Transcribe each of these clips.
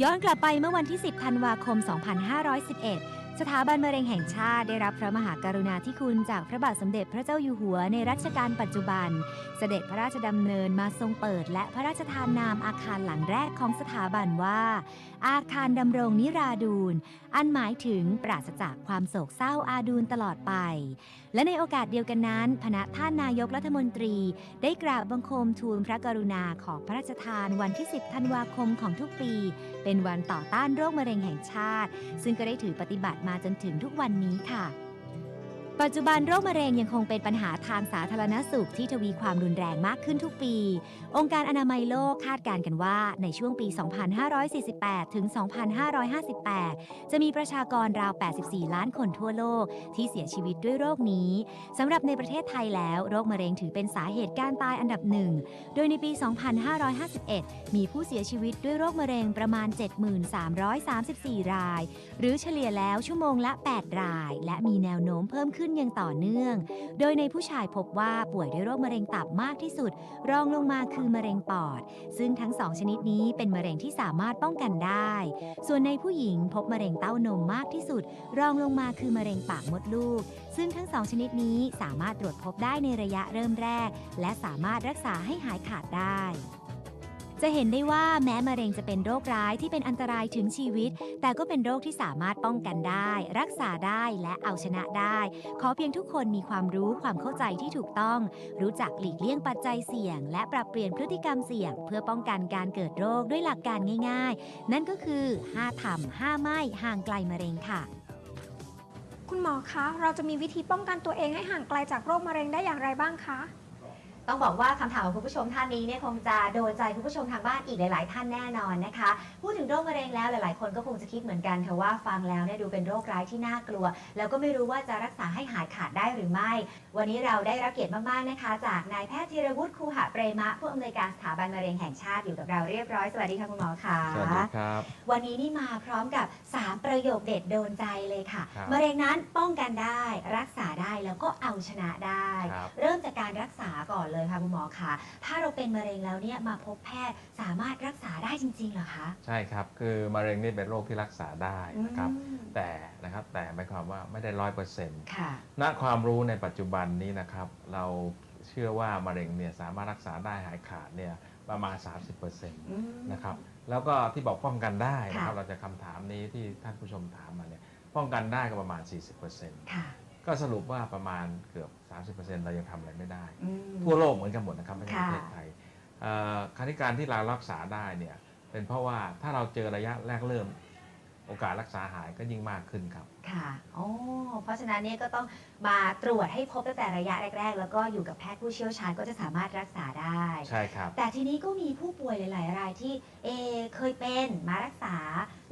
ย้อนกลับไปเมื่อวันที่ 10 ธันวาคม 2511 สถาบันมะเร็งแห่งชาติได้รับพระมหากรุณาธิคุณจากพระบาทสมเด็จพระเจ้าอยู่หัวในรัชกาลปัจจุบัน เสด็จพระราชดำเนินมาทรงเปิด และพระราชทานนามอาคารหลังแรกของสถาบันว่า อาคารดำรงนิราดูนอันหมายถึงปราศจากความโศกเศร้าอาดูลตลอดไป และในโอกาสเดียวกันนั้นพณะท่านนายกรัฐมนตรี ได้กราบบังคมทูลพระกรุณาขอพระราชทานวันที่ 10 ธันวาคมของทุกปี เป็นวันต่อต้านโรคมะเร็งแห่งชาติ ซึ่งก็ได้ถือปฏิบัติมาจนถึงทุกวันนี้ค่ะ ปัจจุบันโรคมะเร็งยังคงเป็นปัญหาทางสาธารณสุขที่ทวีความรุนแรงมากขึ้นทุกปี องค์การอนามัยโลกคาดการณ์กันว่าในช่วงปี 2548 ถึง 2558 จะมีประชากรราว 84 ล้านคนทั่วโลก ที่เสียชีวิตด้วยโรคนี้สำหรับในประเทศไทยแล้ว โรคมะเร็งถือเป็นสาเหตุการตายอันดับหนึ่ง โดยในปี 2551 มีผู้เสียชีวิตด้วยโรคมะเร็งประมาณ 7334 ราย หรือเฉลี่ยแล้วชั่วโมงละ 8 ราย และมีแนวโน้มเพิ่มขึ้นอย่างต่อเนื่อง โดยในผู้ชายพบว่าป่วยด้วยโรคมะเร็งตับมากที่สุด รองลงมาคือมะเร็งปอด ซึ่งทั้งสองชนิดนี้เป็นมะเร็งที่สามารถป้องกันได้ ส่วนในผู้หญิงพบมะเร็งเต้านมมากที่สุด รองลงมาคือมะเร็งปากมดลูก ซึ่งทั้งสองชนิดนี้สามารถตรวจพบได้ในระยะเริ่มแรก และสามารถรักษาให้หายขาดได้ จะเห็นได้ว่าแม้มะเร็งจะเป็นโรคร้ายที่เป็นอันตรายถึงชีวิต แต่ก็เป็นโรคที่สามารถป้องกันได้ รักษาได้และเอาชนะได้ ขอเพียงทุกคนมีความรู้ความเข้าใจที่ถูกต้อง รู้จักหลีกเลี่ยงปัจจัยเสี่ยง และปรับเปลี่ยนพฤติกรรมเสี่ยง เพื่อป้องกันการเกิดโรคด้วยหลักการง่าย ๆ นั่นก็คือ5ทำ5ไม่ห่างไกลมะเร็งค่ะ คุณหมอคะ เราจะมีวิธีป้องกันตัวเองให้ห่างไกลจากโรคมะเร็งได้อย่างไรบ้างคะ ต้องบอกว่าคำถามของคุณผู้ชมท่านนี้เนี่ยคงจะโดนใจคุณผู้ชมทางบ้านอีกหลาย ๆ ท่านแน่นอนนะคะ พูดถึงโรคมะเร็งแล้วหลาย ๆ คนก็คงจะคิดเหมือนกันค่ะว่าฟังแล้วเนี่ยดูเป็นโรคร้ายที่น่ากลัว แล้วก็ไม่รู้ว่าจะรักษาให้หายขาดได้หรือไม่ วันนี้เราได้รับเกียรติมาก ๆ นะคะ จากนายแพทย์ธีรวุฒิคูหะเปรมะผู้อำนวยการสถาบันมะเร็งแห่งชาติอยู่กับเราเรียบร้อยสวัสดีค่ะคุณหมอค่ะสวัสดีครับ วันนี้นี่มาพร้อมกับ 3 ประโยคเด็ดโดนใจเลยค่ะครับมะเร็งนั้นป้องกันได้ รักษาได้แล้วก็เอาชนะได้ ครับ เริ่มจากการรักษาก่อนเลยค่ะคุณหมอคะถ้าเราเป็นมะเร็งแล้วเนี่ยมาพบแพทย์สามารถรักษาได้จริงๆเหรอคะ ใช่ครับ คือมะเร็งนี่เป็นโรคที่รักษาได้นะครับ อืม แต่นะครับแต่หมายความว่าไม่ได้ร้อยเปอร์เซ็นต์ค่ะ ณความรู้ในปัจจุบันนี้นะครับ เราเชื่อว่ามะเร็งเนี่ยสามารถรักษาได้หายขาดเนี่ยประมาณ 30%นอืมะครับ แล้วก็ที่บอกป้องกันได้นะครับ ค่ะ เราจะคำถามนี้ที่ท่านผู้ชมถามมาเนี่ยป้องกันได้ก็ประมาณ 40%ค่ะ ก็สรุปว่าประมาณเกือบ 30%เรายังทำอะไรไม่ได้ อืม ทั่วโลกเหมือนกันหมดนะครับไม่ใช่ปค่ะระเทศไทยเอ่อคราวนี้การที่เรารักษาได้เนี่ยเป็นเพราะว่าถ้าเราเจอระยะแรกเริ่ม โอกาสรักษาหายก็ยิ่งมากขึ้นครับ ค่ะโอ้เพราะฉะนั้นเนี่ยก็ต้องมาตรวจให้พบตั้งแต่ระยะแรก ๆ แล้วก็อยู่กับแพทย์ผู้เชี่ยวชาญก็จะสามารถรักษาได้ ใช่ครับ แต่ทีนี้ก็มีผู้ป่วยหลาย ๆ รายที่เอเคยเป็นมารักษา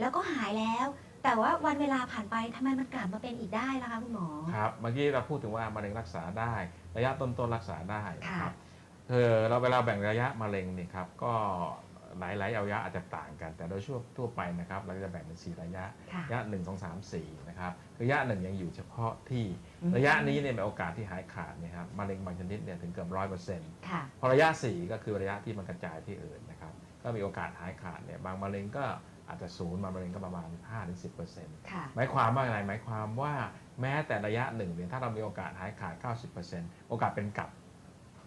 แล้วก็หายแล้ว แต่ว่าวันเวลาผ่านไปทำไมมันกลับมาเป็นอีกได้ล่ะคะคุณหมอ ครับเมื่อกี้เราพูดถึงว่ามะเร็งรักษาได้ ระยะต้นๆรักษาได้นะคค่ะรับคือเราเวลาแบ่งระยะมะเร็งนี่ครับก็หลายๆอวัยวะอาจจะต่างกัน แต่โดยทั่วทั่วไปนะครับเราจะแบ่งเป็นสี่ระยะค่ะระยะ1 2 3 4นะครับระยะหนึ่งยังอยู่เฉพาะที่อืม ระยะนี้เนี่ยมีโอกาสที่หายขาดเนะครับมะเร็งบางชนิดเนี่ยถึงเกือบร้อยเปอร์เซ็นต์ค่ะ พอระยะ 4 ก็คือระยะที่มันกระจายที่อื่นนะครับก็มีโอกาสหายขาดเนี่ยบางมะเร็งก็ อาจจะศูนย์บางมะเร็งก็ประมาณ 5-10%ค่ะหมายความว่าอะไรหมายความว่าแม้แต่ระยะหนึ่งเนี่ยถ้าเรามีโอกาสหายขาด 90%โอกาสเป็นกลับ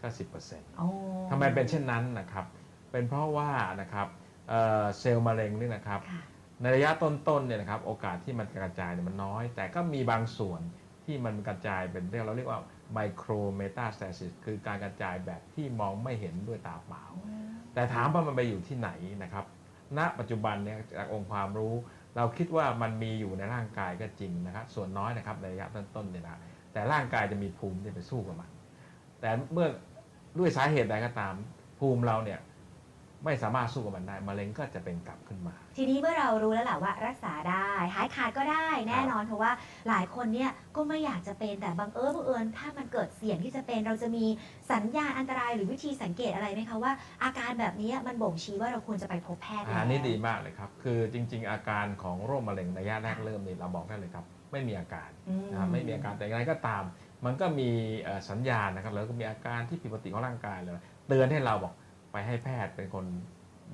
ก็10%โอ้ทำไมเป็นเช่นนั้นนะครับเป็นเพราะว่านะครับเอ่อเซลล์มะเร็งนี่นะครับค่ะในระยะต้นๆเนี่ยนะครับโอกาสที่มันกระจายเนี่ยมันน้อย แต่ก็มีบางส่วนที่มันกระจายเป็นเรียกเราเรียกว่าไมโครเมตาสเตซิสคือการกระจายแบบที่มองไม่เห็นด้วยตาเปล่า แต่ถามว่ามันไปอยู่ที่ไหนนะครับ ณปัจจุบันเนี่ยจากองค์ความรู้ เราคิดว่ามันมีอยู่ในร่างกายก็จริงนะครับส่วนน้อยนะครับในระยะต้นๆเนี่ยนะแต่ร่างกายจะมีภูมิที่ไปสู้กับมันแต่เมื่อด้วยสาเหตุใดก็ตามภูมิเราเนี่ย ไม่สามารถสู้กับมันได้มะเร็งก็จะเป็นกลับขึ้นมา ทีนี้เมื่อเรารู้แล้วแหละว่ารักษาได้ หายขาดก็ได้แน่นอนเพราะว่าหลายคนเนี่ยก็ไม่อยากจะเป็นแต่บังเอิญบังเอิญถ้ามันเกิดเสี่ยงที่จะเป็นเราจะมีสัญญาณอันตรายหรือวิธีสังเกตอะไรไหมคะว่า อาการแบบนี้มันบ่งชี้ว่าเราควรจะไปพบแพทย์อาแล้วนี่ดีมากเลยครับ คือจริง ๆ อาการของโรคมะเร็งระยะแรกเริ่มนี่เราบอกได้เลยครับ ไม่มีอาการอืนะครับไม่มีอาการแต่อย่างไรก็ตาม มันก็มีเอ่อสัญญาณนะครับแล้วก็มีอาการที่ผิดปกติของร่างกายเลยเตือนให้เราบอก ไปให้แพทย์เป็นคน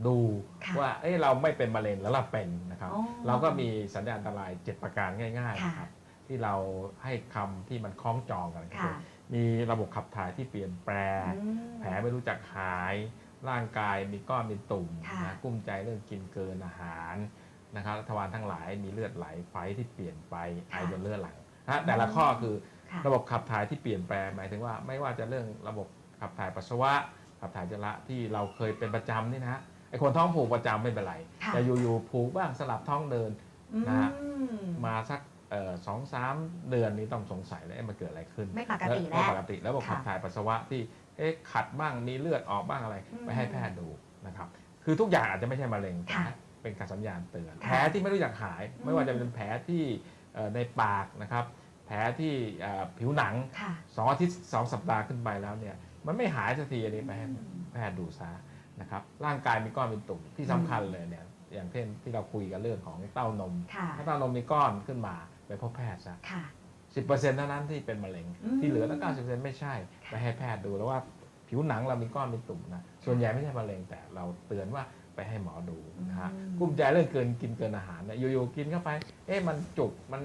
ดูค่ะว่าเอ้เราไม่เป็นมะเร็งแล้วเราเป็นนะครับ อ๋อเราก็มีสัญญาณอันตราย 7 ประการง่ายๆค่ะนะครับที่เราให้คำที่มันคล้องจองกันก็ค่ะ คือมีระบบขับถ่ายที่เปลี่ยนแปลง อืม แผลไม่รู้จักหาย ร่างกายมีก้อนมีตุ่มค่ะนะกุ้มใจเรื่องกินเกินอาหารนะครับทวารทั้งหลายมีเลือดไหลไฟที่เปลี่ยนไปไอจนเลือดหลั่งนะแต่ละข้อคือค่ะระบบขับถ่ายที่เปลี่ยนแปลงหมายถึงว่าไม่ว่าจะเรื่องระบบขับถ่ายปัสสาวะ ขับถ่ายอุจจาระที่เราเคยเป็นประจำนี่นะไอคนท้องผูกประจำไม่เป็นไรค่ะ แต่อยู่ๆผูกบ้างสลับท้องเดิน นะฮะ อืมมาสักเอ่อสองสามเดือนนี้ต้องสงสัยแล้วเอ๊ะมันเกิดอะไรขึ้นไม่ปกติไม่แล้วปกติแล้วระบบค่ะขับถ่ายปัสสาวะที่เอ๊ะขัดบ้างมีเลือดออกบ้างอะไร อืมไปให้แพทย์ดูนะครับ คือทุกอย่างอาจจะไม่ใช่มะเร็งแต่ค่ะเป็นการสัญญาณเตือนค่ะแผลที่ไม่รู้จักหาย อืม ไม่ว่าจะเป็นแผลที่เอ่อในปากนะครับ แผลที่เอ่อผิวหนัง ค่ะ สองอาทิตย์สองสัปดาห์ขึ้นไปแล้วเนี่ย มันไม่หายสักทีอันนี้ไปให้อืมแพทย์ดูซะนะครับร่างกายมีก้อนเป็นตุ่มที่สำคัญเลยเนี่ยอย่างเช่นที่เราคุยกันเรื่องของเต้านมค่ะถ้าเต้านมมีก้อนขึ้นมาไปพบแพทย์ซะค่ะสิบเปอร์เซ็นต์เท่านั้นที่เป็นมะเร็งอืมที่เหลือตั้งเก้าสิบเปอร์เซ็นต์ไม่ใช่ค่ะไปให้แพทย์ดูแล้วว่าผิวหนังเรามีก้อนมีตุ่มนะส่วนใหญ่ไม่ใช่มะเร็งแต่เราเตือนว่าไปให้หมอดูนะฮะอืมกุ้มใจเรื่องเกินกินเกินอาหารเนี่ยอยู่ๆกินเข้าไป เอ๊ะมันจุกมัน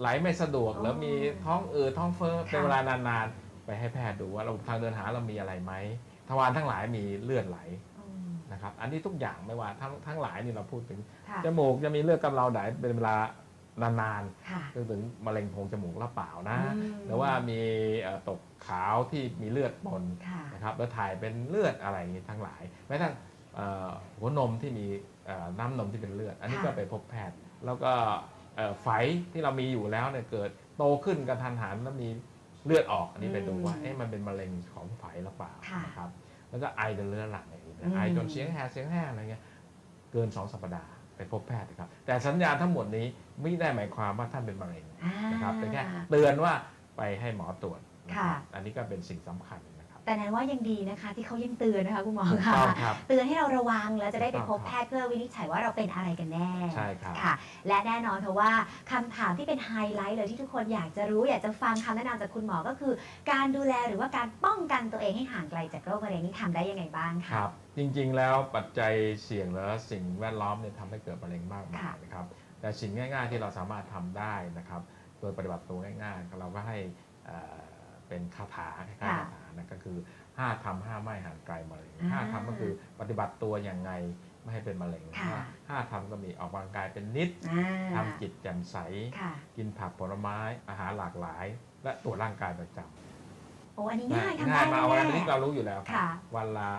ไหลไม่สะดวกอ๋อแล้วมีท้องอืดท้องเฟ้อค่ะเป็นเวลานานๆ ไปให้แพทย์ดูว่าระบบทางเดินอาหารเรามีอะไรไหมทวารทั้งหลายมีเลือดไหลอืมนะครับ อันนี้ทุกอย่างไม่ว่าทั้งทั้งหลายนี่เราพูดถึงค่ะจมูกจะมีเลือดกำเดาไหลเป็นเวลานานค่ะๆคือถึงมะเร็งโพรงจมูกหรือเปล่านะอืมหรือว่ามีเอ่อตกขาวที่มีเลือดปนค่ะนะครับแล้วถ่ายเป็นเลือดอะไรอย่างนี้ทั้งหลายแม้กระทั่งเอ่อหัวนมที่มีเอ่อน้ำนมที่เป็นเลือด อันนี้ค่ะก็ไปพบแพทย์ แล้วก็เอ่อไฝที่เรามีอยู่แล้วเนี่ยเกิดโตขึ้นกระทันหันแล้วมี เลือดออกอันนี้ไปดูว่าเอ๊ะมันเป็นมะเร็งของไฝหรือเปล่าค่ะนะครับแล้วก็ไอจนเลือดหลั่งอย่างนี้อืมไอจนเสียงแหบเสียงแห้งอะไรเงี้ยเกิน2สัปดาห์ไปพบแพทย์นะครับ แต่สัญญาณทั้งหมดนี้ไม่ได้หมายความว่าท่านเป็นมะเร็งอ่านะครับแต่แค่เตือนว่าไปให้หมอตรวจนะคค่ะรับอันนี้ก็เป็นสิ่งสำคัญ นะครับแต่นั้นว่ายังดีนะคะ ที่เขายังเตือนนะคะคุณหมอถูกค่ะ ต้องครับ เตือนให้เราระวังแล้วจะได้ไปถูกพต้องบแพทย์เพื่อวินิจฉัยว่าเราเป็นอะไรกันแน่ใช่ครับ ค่ะ และแน่นอนค่ะว่าคำถามที่เป็นไฮไลท์เลยที่ทุกคนอยากจะรู้ อยากจะฟังคำแนะนำจากคุณหมอก็คือ การดูแลหรือว่าการป้องกันตัวเองให้ห่างไกลจากโรคมะเร็งนี่ทำได้ยังไงบ้างคคะรับ จริงๆ แล้วปัจจัยเสี่ยงหรือสิ่งแวดล้อมเนี่ยทำให้เกิดมะเร็งมากมายค่ะนะครับ แต่สิ่งง่าย ๆ ที่เราสามารถทำได้นะครับ โดยปฏิบัติตัวง่ายๆ เราก็ให้เอ่อเป็นคาถาคล้ายๆค่ะคาถา นะก็คือห้าทำห้าไม่ห่างไกลมะเร็งอ่าห้าทำก็คือปฏิบัติตัวอย่างไงไม่ให้เป็นมะเร็งค่ะห้าทำก็มีออกกำลังกายเป็นนิดอ่าทำจิตแจ่มใสค่ะกินผักผลไม้อาหารหลากหลาย และตรวจร่างกายประจำโอ้อันนี้ง่ายทำง่ายได้มากเอาวันแน่นี้เรารู้อยู่แล้วครับค่ะวันละ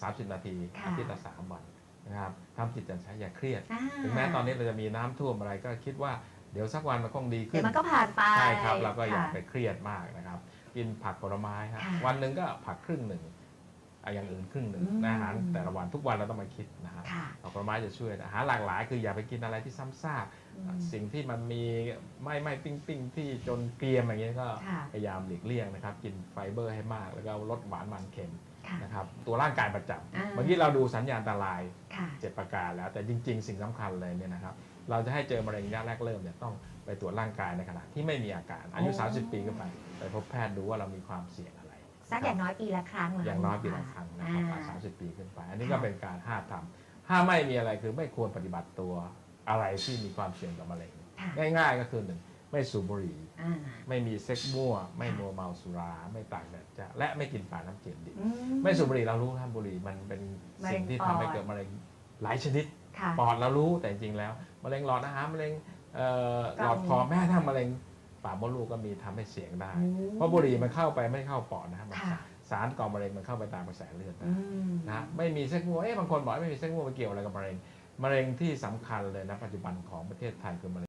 สามสิบนาทีค่ะอาทิตย์ละสามวันนะครับทำจิตใจใช้อย่าเครียดอ่าถึงแม้ตอนนี้เราจะมีน้ำท่วมอะไรก็คิดว่า เดี๋ยวสักวันมันคงดีขึ้เดี๋ยนวมันก็ผ่านไปใช่ครับเราก็อย่าค่ะไปเครียดมากนะครับ กินผักผลไม้ครับค่ะวันหนึ่งก็ผักครึ่งหนึ่งอะอย่างอื่นครึ่งหนึ่งอืมอาหารแต่ละวันทุกวันเราต้องมาคิดนะครับค่ะผักผลไม้จะช่วยอาหารหลากหลายคืออย่าไปกินอะไรที่ซ้ำซากอืม สิ่งที่มันมีไม่ไม่ปิ้งปิ้งที่จนเกรียมอย่างเงี้ยก็ค่ะ พยายามหลีกเลี่ยงนะครับ กินไฟเบอร์ให้มาก แล้วก็ลดหวานมันเค็มค่ะ นะครับตัวร่างกายประจอ่าำเมื่อกี้เราดูสัญญาณอันตราย ค่ะเจ็ดประการแล้วแต่จริง ๆ สิ่งสำคัญเลยเนี่ยนะครับ เราจะให้เจอมะเร็งระยะแรกเริ่มเนี่ยต้องไปตรวจร่างกายในขณะที่ไม่มีอาการอายุอ๋อ30 ปีขึ้นไป ไปพบแพทย์ดูว่าเรามีความเสี่ยงอะไรสักอย่างน้อยปีละครั้งเหรอย่างน้อยปีคุณหมละครั้งนะครับอ่าสามสิบปีขึ้นไป อันนี้ค่ะก็เป็นการห้ามทำห้ามไม่มีอะไรคือไม่ควรปฏิบัติตัวอะไรที่มีความเสี่ยงต่อมะเร็งค่ะง่ายๆก็คือหนึ่งไม่สูบบุหรี่อ่าไม่มีเซ็กมั่ว ไม่มัวเมาสุรา ไม่ตากแดดจ้าและไม่กินปลาน้ำเค็มดิบอืไม่สูบบุหรี่เรารู้ครับบุหรี่มันเป็นสิ่งที่มะเร็งปอดทำให้เกิดมะเร็งหลายชนิด ค่ะปอดเรารู้แต่จริงๆแล้วมะเร็งหลอดอาหารมะเร็งเอ่อหลอดคอลำแม้กระทั่งมะเร็งปากมดลูกก็มีทำให้เสียงได้โอ้เพราะบุหรี่มันเข้าไปไม่เข้าปอดนะครับมันค่ะสารก่อมะเร็งมันเข้าไปตามกระแสเลือดอืนะมนะไม่มีเซ็กมัวเอ๊ะบางคนบอกไม่มีเซ็กมัวมันเกี่ยวอะไรกับมะเร็งมะเร็งที่สำคัญเลยนะปัจจุบันของประเทศไทยคือมะเร็ง